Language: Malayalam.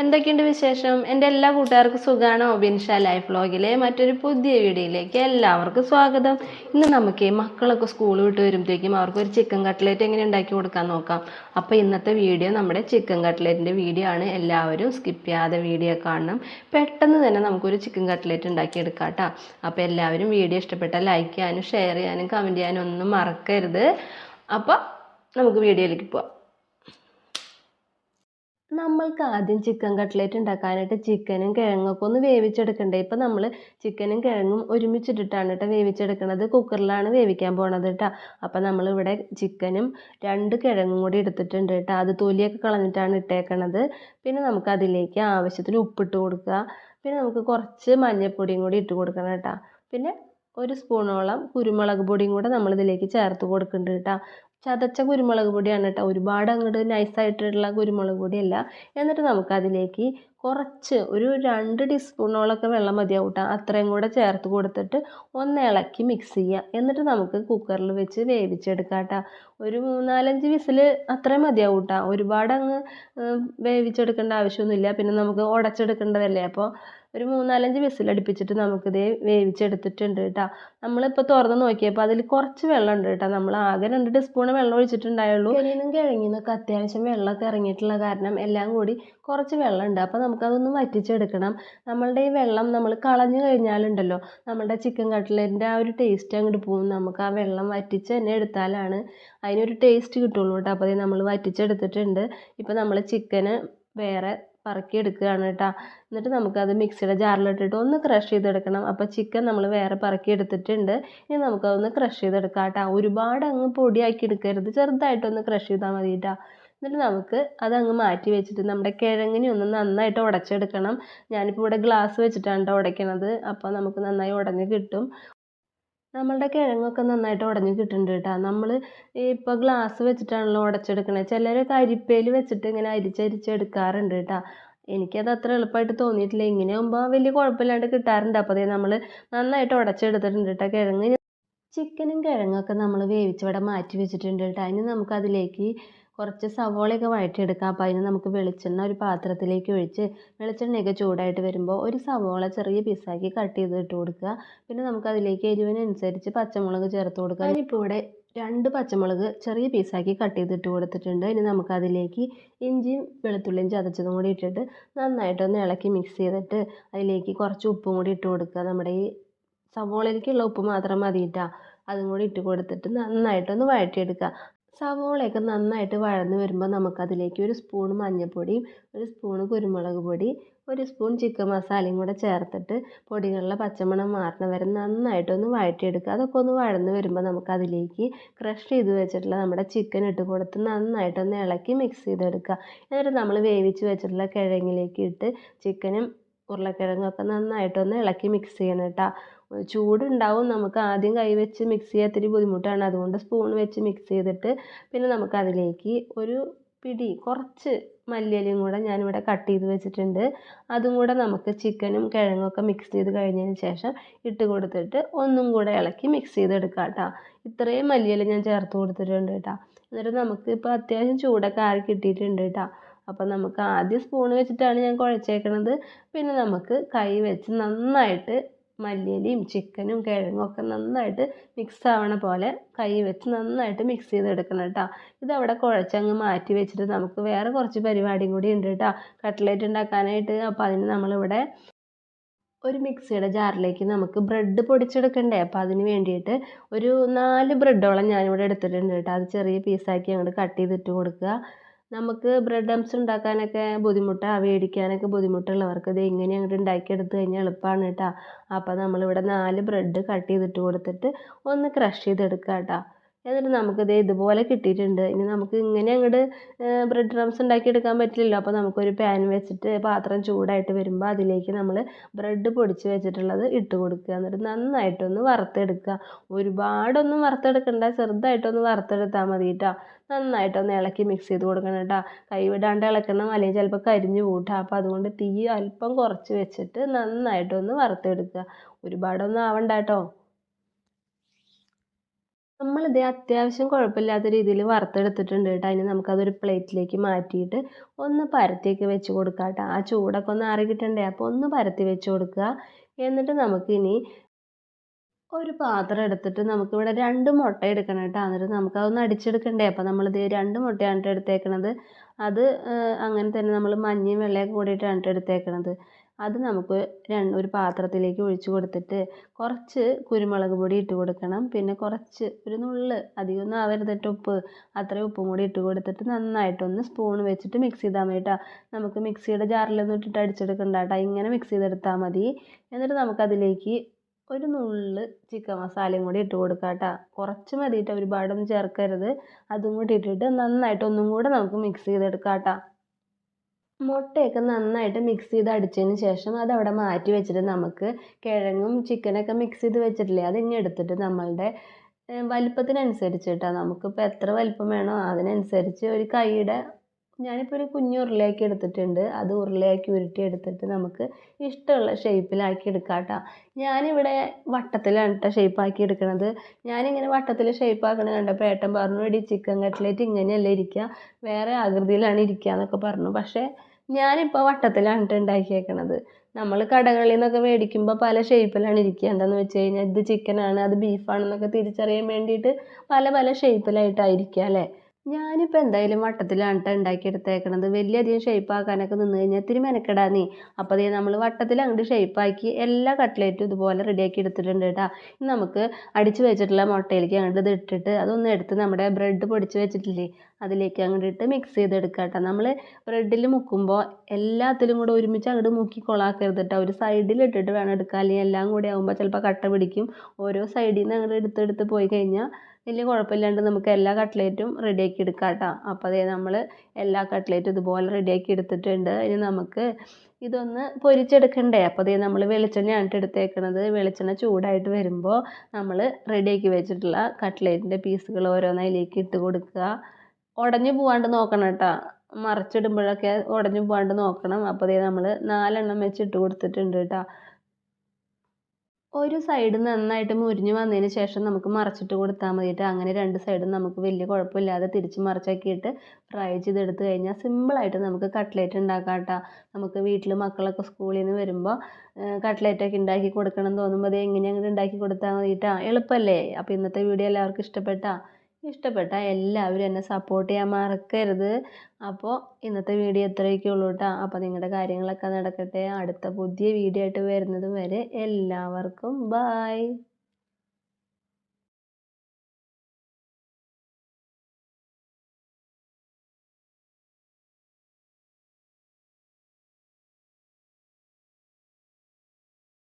എന്തൊക്കെയുണ്ട് വിശേഷം? എന്റെ എല്ലാ കൂട്ടുകാർക്കും സുഖാണോ? ബിൻഷ ലൈഫ് ബ്ലോഗിലെ മറ്റൊരു പുതിയ വീഡിയോയിലേക്ക് എല്ലാവർക്കും സ്വാഗതം. ഇന്ന് നമുക്ക് മക്കളൊക്കെ സ്കൂൾ വിട്ട് വരുമ്പോഴത്തേക്കും അവർക്ക് ഒരു ചിക്കൻ കട്ട്ലേറ്റ് എങ്ങനെ ഉണ്ടാക്കി കൊടുക്കാൻ നോക്കാം. അപ്പോൾ ഇന്നത്തെ വീഡിയോ നമ്മുടെ ചിക്കൻ കട്ട്ലേറ്റിന്റെ വീഡിയോ ആണ്. എല്ലാവരും സ്കിപ്പ് ചെയ്യാതെ വീഡിയോ കാണണം. പെട്ടെന്ന് തന്നെ നമുക്കൊരു ചിക്കൻ കട്ട്ലേറ്റ് ഉണ്ടാക്കി എടുക്കാം കേട്ടോ. അപ്പോൾ എല്ലാവരും വീഡിയോ ഇഷ്ടപ്പെട്ടാൽ ലൈക്ക് ചെയ്യാനും ഷെയർ ചെയ്യാനും കമന്റ് ചെയ്യാനും ഒന്നും മറക്കരുത്. അപ്പോൾ നമുക്ക് വീഡിയോയിലേക്ക് പോവാം. നമ്മൾക്ക് ആദ്യം ചിക്കൻ കട്ട്ലേറ്റ് ഉണ്ടാക്കാനായിട്ട് ചിക്കനും കിഴങ്ങൊക്കെ ഒന്ന് വേവിച്ചെടുക്കണ്ടേ? ഇപ്പം നമ്മൾ ചിക്കനും കിഴങ്ങും ഒരുമിച്ചിട്ടിട്ടാണ് കേട്ടോ വേവിച്ചെടുക്കുന്നത് കുക്കറിലാണ് വേവിക്കാൻ പോണത് കേട്ടോ അപ്പം നമ്മളിവിടെ ചിക്കനും രണ്ട് കിഴങ്ങും കൂടി എടുത്തിട്ടുണ്ട് കേട്ടോ അത് തൊലിയൊക്കെ കളഞ്ഞിട്ടാണ് ഇട്ടേക്കണത്. പിന്നെ നമുക്ക് അതിലേക്ക് ആവശ്യത്തിന് ഉപ്പിട്ട് കൊടുക്കുക. പിന്നെ നമുക്ക് കുറച്ച് മഞ്ഞൾപ്പൊടിയും കൂടി ഇട്ട് കൊടുക്കണം കേട്ടോ പിന്നെ ഒരു സ്പൂണോളം കുരുമുളക് പൊടിയും കൂടെ നമ്മളിതിലേക്ക് ചേർത്ത് കൊടുക്കുന്നുണ്ട് കേട്ടോ ചതച്ച കുരുമുളക് പൊടിയാണ് കേട്ടോ. ഒരുപാട് അങ്ങോട്ട് നൈസായിട്ടുള്ള കുരുമുളക് പൊടിയല്ല. എന്നിട്ട് നമുക്കതിലേക്ക് കുറച്ച് ഒരു രണ്ട് ടീസ്പൂണോളൊക്കെ വെള്ളം മതിയാവും കേട്ടോ. അത്രയും കൂടെ ചേർത്ത് കൊടുത്തിട്ട് ഒന്ന് ഇളക്കി മിക്സ് ചെയ്യുക എന്നിട്ട് നമുക്ക് കുക്കറിൽ വെച്ച് വേവിച്ചെടുക്കാം കേട്ടോ. ഒരു മൂന്നാലഞ്ച് വിസിൽ അത്രയും മതിയാവും കേട്ടോ. ഒരുപാട് അങ്ങ് വേവിച്ചെടുക്കേണ്ട ആവശ്യമൊന്നുമില്ല. പിന്നെ നമുക്ക് ഉടച്ചെടുക്കേണ്ടതല്ലേ അപ്പോൾ ഒരു മൂന്നാലഞ്ച് വിസിൽ അടുപ്പിച്ചിട്ട് നമുക്കിത് വേവിച്ചെടുത്തിട്ടുണ്ട് കേട്ടോ. നമ്മളിപ്പോൾ തുറന്ന് നോക്കിയപ്പോൾ അതിൽ കുറച്ച് വെള്ളം ഉണ്ട് കേട്ടോ. നമ്മൾ ആകെ രണ്ട് ടീസ്പൂൺ വെള്ളം ഒഴിച്ചിട്ടുണ്ടായുള്ളൂ. കിഴങ്ങിനും കിഴങ്ങിന്നൊക്കെ അത്യാവശ്യം വെള്ളമൊക്കെ ഇറങ്ങിയിട്ടുള്ള കാരണം എല്ലാം കൂടി കുറച്ച് വെള്ളമുണ്ട്. അപ്പോൾ നമുക്കതൊന്ന് വറ്റിച്ചെടുക്കണം. നമ്മളുടെ ഈ വെള്ളം നമ്മൾ കളഞ്ഞു കഴിഞ്ഞാലുണ്ടല്ലോ നമ്മളുടെ ചിക്കൻ കട്ട്ലറ്റിന്റെ ആ ഒരു ടേസ്റ്റ് അങ്ങോട്ട് പോകും. നമുക്ക് ആ വെള്ളം വറ്റിച്ച് തന്നെ എടുത്താലാണ് അതിനൊരു ടേസ്റ്റ് കിട്ടുള്ളൂ കേട്ടോ. അപ്പോൾ നമ്മൾ വറ്റിച്ചെടുത്തിട്ടുണ്ട്. ഇപ്പോൾ നമ്മൾ ചിക്കന് വേറെ പറക്കി എടുക്കുകയാണ് കേട്ടോ. എന്നിട്ട് നമുക്കത് മിക്സിയുടെ ജാറിലിട്ടിട്ട് ഒന്ന് ക്രഷ് ചെയ്തെടുക്കണം. അപ്പോൾ ചിക്കൻ നമ്മൾ വേറെ പറക്കി എടുത്തിട്ടുണ്ട് ഇനി നമുക്കതൊന്ന് ക്രഷ് ചെയ്തെടുക്കാം കേട്ടോ. ഒരുപാട് അങ്ങ് പൊടിയാക്കി എടുക്കരുത് ചെറുതായിട്ടൊന്ന് ക്രഷ് ചെയ്താൽ മതി കേട്ടോ. എന്നിട്ട് നമുക്ക് അതങ്ങ് മാറ്റി വെച്ചിട്ട് നമ്മുടെ കിഴങ്ങിനെ ഒന്ന് നന്നായിട്ട് ഉടച്ചെടുക്കണം. ഞാനിപ്പോൾ ഇവിടെ ഗ്ലാസ് വെച്ചിട്ടാണ് കേട്ടോ ഉടയ്ക്കണത്. അപ്പോൾ നമുക്ക് നന്നായി ഉടഞ്ഞ് കിട്ടും. നമ്മളുടെ കിഴങ്ങൊക്കെ നന്നായിട്ട് ഉടഞ്ഞ് കിട്ടുന്നുണ്ട് കേട്ടോ. നമ്മൾ ഇപ്പോൾ ഗ്ലാസ് വെച്ചിട്ടാണല്ലോ ഉടച്ചെടുക്കണത് ചിലരൊക്കെ കരിപ്പേൽ വെച്ചിട്ട് ഇങ്ങനെ അരിച്ചരിച്ചെടുക്കാറുണ്ട് കേട്ടോ. എനിക്കത് അത്ര എളുപ്പമായിട്ട് തോന്നിയിട്ടില്ല. ഇങ്ങനെ ആകുമ്പോൾ വലിയ കുഴപ്പമില്ലാണ്ട് കിട്ടാറുണ്ട്. അപ്പോൾ അതേ നമ്മൾ നന്നായിട്ട് ഉടച്ചെടുത്തിട്ടുണ്ട് കേട്ടോ. കിഴങ്ങ് ചിക്കനും കിഴങ്ങൊക്കെ നമ്മൾ വേവിച്ചിവിടെ മാറ്റി വെച്ചിട്ടുണ്ട് കേട്ടോ. അതിന് നമുക്കതിലേക്ക് കുറച്ച് സവോളയൊക്കെ വഴറ്റിയെടുക്കാം. അപ്പോൾ അതിന് നമുക്ക് വെളിച്ചെണ്ണ ഒരു പാത്രത്തിലേക്ക് ഒഴിച്ച് വെളിച്ചെണ്ണയൊക്കെ ചൂടായിട്ട് വരുമ്പോൾ ഒരു സവോള ചെറിയ പീസാക്കി കട്ട് ചെയ്ത് ഇട്ട് കൊടുക്കുക. പിന്നെ നമുക്ക് അതിലേക്ക് എരിവിനനുസരിച്ച് പച്ചമുളക് ചേർത്ത് കൊടുക്കുക. അതിനിപ്പോൾ ഇവിടെ രണ്ട് പച്ചമുളക് ചെറിയ പീസാക്കി കട്ട് ചെയ്തിട്ട് കൊടുത്തിട്ടുണ്ട്. ഇനി നമുക്കതിലേക്ക് ഇഞ്ചിയും വെളുത്തുള്ളിയും ചതച്ചതും കൂടി ഇട്ടിട്ട് നന്നായിട്ടൊന്ന് ഇളക്കി മിക്സ് ചെയ്തിട്ട് അതിലേക്ക് കുറച്ച് ഉപ്പും കൂടി ഇട്ട് കൊടുക്കുക. നമ്മുടെ ഈ സവോളയിലേക്കുള്ള ഉപ്പ് മാത്രം മതി അതും കൂടി ഇട്ട് കൊടുത്തിട്ട് നന്നായിട്ടൊന്ന് വഴറ്റിയെടുക്കുക. സവോളയൊക്കെ നന്നായിട്ട് വഴന്ന് വരുമ്പോൾ നമുക്കതിലേക്ക് ഒരു സ്പൂൺ മഞ്ഞൾപ്പൊടിയും ഒരു സ്പൂൺ കുരുമുളക് പൊടി ഒരു സ്പൂൺ ചിക്കൻ മസാലയും കൂടെ ചേർത്തിട്ട് പൊടികളിലെ പച്ചമണം മാറണ വരെ നന്നായിട്ടൊന്ന് വഴറ്റിയെടുക്കുക. അതൊക്കെ ഒന്ന് വഴന്ന് വരുമ്പോൾ നമുക്കതിലേക്ക് ക്രഷ് ചെയ്ത് വെച്ചിട്ടുള്ള നമ്മുടെ ചിക്കൻ ഇട്ട് കൊടുത്ത് നന്നായിട്ടൊന്ന് ഇളക്കി മിക്സ് ചെയ്തെടുക്കുക. എന്നിട്ട് നമ്മൾ വേവിച്ച് വെച്ചിട്ടുള്ള കിഴങ്ങിലേക്ക് ഇട്ട് ചിക്കനും ഉരുളക്കിഴങ്ങൊക്കെ നന്നായിട്ടൊന്ന് ഇളക്കി മിക്സ് ചെയ്യണം കേട്ടോ. ചൂടുണ്ടാവും. നമുക്ക് ആദ്യം കൈ വെച്ച് മിക്സ് ചെയ്യാൻ ഇത്തിരി ബുദ്ധിമുട്ടാണ്. അതുകൊണ്ട് സ്പൂൺ വെച്ച് മിക്സ് ചെയ്തിട്ട് പിന്നെ നമുക്ക് അതിലേക്ക് ഒരു പിടി കുറച്ച് മല്ലിയിലയും കൂടെ ഞാനിവിടെ കട്ട് ചെയ്ത് വെച്ചിട്ടുണ്ട്. അതും കൂടെ നമുക്ക് ചിക്കനും കിഴങ്ങൊക്കെ മിക്സ് ചെയ്ത് കഴിഞ്ഞതിന് ശേഷം ഇട്ട് കൊടുത്തിട്ട് ഒന്നും കൂടെ ഇളക്കി മിക്സ് ചെയ്തെടുക്കാം കേട്ടോ. ഇത്രയും മല്ലിയില ഞാൻ ചേർത്ത് കൊടുത്തിട്ടുണ്ട് കേട്ടോ. എന്നിട്ട് നമുക്ക് ഇപ്പോൾ അത്യാവശ്യം ചൂടൊക്കെ ആറി കിട്ടിയിട്ടുണ്ട് കേട്ടോ. അപ്പോൾ നമുക്ക് ആദ്യം സ്പൂൺ വെച്ചിട്ടാണ് ഞാൻ കുഴച്ചേക്കണത്. പിന്നെ നമുക്ക് കൈ വെച്ച് നന്നായിട്ട് മല്ലിയിലയും ചിക്കനും കിഴങ്ങും ഒക്കെ നന്നായിട്ട് മിക്സ് ആവണ പോലെ കൈ വെച്ച് നന്നായിട്ട് മിക്സ് ചെയ്തെടുക്കണം കേട്ടോ ഇതവിടെ കുഴച്ചങ്ങ് മാറ്റി വെച്ചിട്ട് നമുക്ക് വേറെ കുറച്ച് പരിപാടിയും കൂടി ഉണ്ട് കേട്ടോ കട്ട്ലേറ്റ് ഉണ്ടാക്കാനായിട്ട് അപ്പോൾ അതിന് നമ്മളിവിടെ ഒരു മിക്സിയുടെ ജാറിലേക്ക് നമുക്ക് ബ്രെഡ് പൊടിച്ചെടുക്കണ്ടേ? അപ്പോൾ അതിന് വേണ്ടിയിട്ട് ഒരു നാല് ബ്രെഡോളം ഞാനിവിടെ എടുത്തിട്ടുണ്ട് കേട്ടോ അത് ചെറിയ പീസാക്കി അങ്ങോട്ട് കട്ട് ചെയ്തിട്ട് കൊടുക്കുക. നമുക്ക് ബ്രെഡ് ഡംസ് ഉണ്ടാക്കാനൊക്കെ ബുദ്ധിമുട്ടാണ് മേടിക്കാനൊക്കെ ബുദ്ധിമുട്ടുള്ളവർക്ക്. ഇത് ഇങ്ങനെ അങ്ങോട്ട് ഉണ്ടാക്കിയെടുത്ത് കഴിഞ്ഞാൽ എളുപ്പമാണ് കേട്ടോ. അപ്പോൾ നമ്മളിവിടെ നാല് ബ്രെഡ് കട്ട് ചെയ്തിട്ട് കൊടുത്തിട്ട് ഒന്ന് ക്രഷ് ചെയ്തെടുക്കുക കേട്ടോ. എന്നിട്ട് നമുക്കിത് ഇതുപോലെ കിട്ടിയിട്ടുണ്ട്. ഇനി നമുക്ക് ഇങ്ങനെ അങ്ങോട്ട് ബ്രെഡ് ക്രംസ് ഉണ്ടാക്കിയെടുക്കാൻ പറ്റില്ലല്ലോ. അപ്പോൾ നമുക്കൊരു പാൻ വെച്ചിട്ട് പാത്രം ചൂടായിട്ട് വരുമ്പോൾ അതിലേക്ക് നമ്മൾ ബ്രെഡ് പൊടിച്ച് വെച്ചിട്ടുള്ളത് ഇട്ട് കൊടുക്കുക. എന്നിട്ട് നന്നായിട്ടൊന്ന് വറുത്തെടുക്കുക. ഒരുപാടൊന്നും വറുത്തെടുക്കണ്ട. ചെറുതായിട്ടൊന്ന് വറുത്തെടുത്താൽ മതി കേട്ടോ നന്നായിട്ടൊന്ന് ഇളക്കി മിക്സ് ചെയ്ത് കൊടുക്കണം കേട്ടോ കൈവിടാണ്ട് ഇളക്കണം അല്ലെങ്കിൽ ചിലപ്പോൾ കരിഞ്ഞു കേട്ടോ അപ്പോൾ അതുകൊണ്ട് തീ അല്പം കുറച്ച് വെച്ചിട്ട് നന്നായിട്ടൊന്ന് വറുത്തെടുക്കുക. ഒരുപാടൊന്നും ആവണ്ട കേട്ടോ നമ്മളിത് അത്യാവശ്യം കുഴപ്പമില്ലാത്ത രീതിയിൽ വറുത്തെടുത്തിട്ടുണ്ട് കേട്ടോ. അതിന് നമുക്കതൊരു പ്ലേറ്റിലേക്ക് മാറ്റിയിട്ട് ഒന്ന് പരത്തിയൊക്കെ വെച്ച് കൊടുക്കാം കേട്ടോ. ആ ചൂടൊക്കെ ഒന്ന് ആറി കിട്ടണ്ടേ അപ്പോൾ ഒന്ന് പരത്തി വെച്ച് കൊടുക്കുക. എന്നിട്ട് നമുക്കിനി ഒരു പാത്രം എടുത്തിട്ട് നമുക്കിവിടെ രണ്ട് മുട്ട എടുക്കണം കേട്ടോ. എന്നിട്ട് നമുക്കതൊന്ന് അടിച്ചെടുക്കണ്ടേ? അപ്പോൾ നമ്മളിത് രണ്ട് മുട്ടയാണ് എടുത്തേക്കണത്. അത് അങ്ങനെ തന്നെ നമ്മൾ മഞ്ഞയും വെള്ളയും കൂടിയിട്ടാണ് എടുത്തേക്കണത്. അത് നമുക്ക് ഒരു പാത്രത്തിലേക്ക് ഒഴിച്ച് കൊടുത്തിട്ട് കുറച്ച് കുരുമുളക് പൊടി ഇട്ട് കൊടുക്കണം. പിന്നെ കുറച്ച് ഒരു നുള്ള് അധികമൊന്നും ആവരുത് കേട്ടോ ഉപ്പ്. അത്രയും ഉപ്പും കൂടി ഇട്ട് കൊടുത്തിട്ട് നന്നായിട്ടൊന്ന് സ്പൂൺ വെച്ചിട്ട് മിക്സ് ചെയ്താൽ മതി കേട്ടോ നമുക്ക് മിക്സിയുടെ ജാറിലൊന്നും ഇട്ടിട്ട് അടിച്ചെടുക്കണ്ട കേട്ടോ ഇങ്ങനെ മിക്സ് ചെയ്തെടുത്താൽ മതി. എന്നിട്ട് നമുക്കതിലേക്ക് ഒരു നുള്ള് ചിക്കൻ മസാലയും കൂടി ഇട്ട് കൊടുക്കാം കേട്ടോ കുറച്ച് മതി കേട്ടോ ഒരുപാടൊന്നും ചേർക്കരുത്. അതും കൂടി ഇട്ടിട്ട് നന്നായിട്ട് ഒന്നും കൂടെ നമുക്ക് മിക്സ് ചെയ്തെടുക്കാം കേട്ടോ മുട്ടയൊക്കെ നന്നായിട്ട് മിക്സ് ചെയ്ത് അടിച്ചതിന് ശേഷം അതവിടെ മാറ്റി വെച്ചിട്ട് നമുക്ക് കിഴങ്ങും ചിക്കനൊക്കെ മിക്സ് ചെയ്ത് വെച്ചിട്ടില്ലേ അത് അതിങ്ങ് എടുത്തിട്ട് നമ്മളുടെ വലിപ്പത്തിനനുസരിച്ചിട്ടാണ് നമുക്കിപ്പോൾ എത്ര വലിപ്പം വേണോ അതിനനുസരിച്ച് ഒരു കൈയുടെ ഞാനിപ്പോൾ ഒരു കുഞ്ഞു ഉരുളയാക്കി എടുത്തിട്ടുണ്ട്. അത് ഉരുളയാക്കി ഉരുട്ടി എടുത്തിട്ട് നമുക്ക് ഇഷ്ടമുള്ള ഷേപ്പിലാക്കി എടുക്കാം കേട്ടോ ഞാനിവിടെ വട്ടത്തിലാണ് കേട്ടോ ഷേപ്പാക്കി എടുക്കണത്. ഞാനിങ്ങനെ വട്ടത്തിൽ ഷേപ്പാക്കണ കണ്ടപ്പോൾ ഏട്ടൻ പറഞ്ഞു ഇടി ചിക്കൻ കട്ട്ലേറ്റ് ഇങ്ങനെയല്ല ഇരിക്കുക വേറെ ആകൃതിയിലാണ് ഇരിക്കുക എന്നൊക്കെ പറഞ്ഞു. പക്ഷേ ഞാനിപ്പോൾ വട്ടത്തിലാണ് ഉണ്ടാക്കിയേക്കണത് നമ്മൾ കടകളിൽ നിന്നൊക്കെ മേടിക്കുമ്പോൾ പല ഷേപ്പിലാണ് ഇരിക്കുക എന്താണെന്ന് വെച്ച് കഴിഞ്ഞാൽ ഇത് ചിക്കനാണ് അത് ബീഫാണെന്നൊക്കെ തിരിച്ചറിയാൻ വേണ്ടിയിട്ട് പല പല ഷേപ്പിലായിട്ടായിരിക്കുക അല്ലേ? ഞാനിപ്പോൾ എന്തായാലും വട്ടത്തിലാണ് കേട്ടോ ഉണ്ടാക്കിയെടുത്തേക്കണത് വലിയധികം ഷേപ്പ് ആക്കാനൊക്കെ നിന്ന് കഴിഞ്ഞാൽ ഇത്തിരി നീ അപ്പോൾ അതേ നമ്മൾ വട്ടത്തിൽ അങ്ങോട്ട് ഷേപ്പാക്കി എല്ലാ കട്ട്ലേറ്റും ഇതുപോലെ റെഡിയാക്കി എടുത്തിട്ടുണ്ട് കേട്ടോ നമുക്ക് അടിച്ച് വെച്ചിട്ടുള്ള മുട്ടയിലേക്ക് അങ്ങോട്ട് ഇത് ഇട്ടിട്ട് അതൊന്ന് എടുത്ത് നമ്മുടെ ബ്രെഡ് പൊടിച്ച് വെച്ചിട്ടില്ലേ അതിലേക്ക് അങ്ങോട്ട് ഇട്ട് മിക്സ് ചെയ്തെടുക്കുക കേട്ടോ നമ്മൾ ബ്രെഡിൽ മുക്കുമ്പോൾ എല്ലാത്തിലും കൂടെ ഒരുമിച്ച് അങ്ങോട്ട് മുക്കി കൊളാക്കരുത് കേട്ടോ ഒരു സൈഡിൽ ഇട്ടിട്ട് വേണം എടുക്കാൻ. അല്ലെങ്കിൽ എല്ലാം കൂടി ആകുമ്പോൾ ചിലപ്പോൾ കട്ട പിടിക്കും. ഓരോ സൈഡിൽ നിന്ന് അങ്ങോട്ട് എടുത്തെടുത്ത് പോയി കഴിഞ്ഞാൽ വലിയ കുഴപ്പമില്ലാണ്ട് നമുക്ക് എല്ലാ കട്ട്ലേറ്റും റെഡിയാക്കി എടുക്കാം കേട്ടോ അപ്പോൾ അതേ നമ്മൾ എല്ലാ കട്ട്ലേറ്റും ഇതുപോലെ റെഡിയാക്കി എടുത്തിട്ടുണ്ട്. ഇനി നമുക്ക് ഇതൊന്ന് പൊരിച്ചെടുക്കണ്ടേ? അപ്പോൾ അതേ നമ്മൾ വെളിച്ചെണ്ണയാണ് എടുത്തേക്കണത്. വെളിച്ചെണ്ണ ചൂടായിട്ട് വരുമ്പോൾ നമ്മൾ റെഡിയാക്കി വെച്ചിട്ടുള്ള കട്ട്ലേറ്റിന്റെ പീസുകൾ ഓരോന്നതിലേക്ക് ഇട്ട് കൊടുക്കുക. ഉടഞ്ഞു പോവാണ്ട് നോക്കണം കേട്ടോ. മറിച്ചിടുമ്പോഴൊക്കെ ഉടഞ്ഞു പോവാണ്ട് നോക്കണം. അപ്പോൾ അതേ നമ്മൾ നാലെണ്ണം വെച്ച് ഇട്ട് കൊടുത്തിട്ടുണ്ട് കേട്ടോ. ഒരു സൈഡ് നന്നായിട്ട് മുരിഞ്ഞ് വന്നതിന് ശേഷം നമുക്ക് മറച്ചിട്ട് കൊടുത്താൽ മതിയിട്ട് അങ്ങനെ രണ്ട് സൈഡും നമുക്ക് വലിയ കുഴപ്പമില്ലാതെ തിരിച്ച് മറിച്ചാക്കിയിട്ട് ഫ്രൈ ചെയ്തെടുത്ത് കഴിഞ്ഞാൽ സിമ്പിളായിട്ട് നമുക്ക് കട്ട്ലേറ്റ് ഉണ്ടാക്കാം കേട്ടോ നമുക്ക് വീട്ടിൽ മക്കളൊക്കെ സ്കൂളിൽ നിന്ന് വരുമ്പോൾ കട്ട്ലേറ്റൊക്കെ ഉണ്ടാക്കി കൊടുക്കണം എന്ന് തോന്നുമ്പോൾ അത് എങ്ങനെയെങ്കിലും ഉണ്ടാക്കി കൊടുത്താൽ മതിയിട്ടാ എളുപ്പമല്ലേ അപ്പോൾ ഇന്നത്തെ വീഡിയോ എല്ലാവർക്കും ഇഷ്ടപ്പെട്ടാ. ഇഷ്ടപ്പെട്ടാൽ എല്ലാവരും എന്നെ സപ്പോർട്ട് ചെയ്യാൻ മറക്കരുത്. അപ്പോൾ ഇന്നത്തെ വീഡിയോ ഇത്രയൊക്കെ ഉള്ളൂ കേട്ടോ അപ്പോൾ നിങ്ങളുടെ കാര്യങ്ങളൊക്കെ നടക്കട്ടെ. അടുത്ത പുതിയ വീഡിയോ ആയിട്ട് വരുന്നത് വരെ എല്ലാവർക്കും ബായ്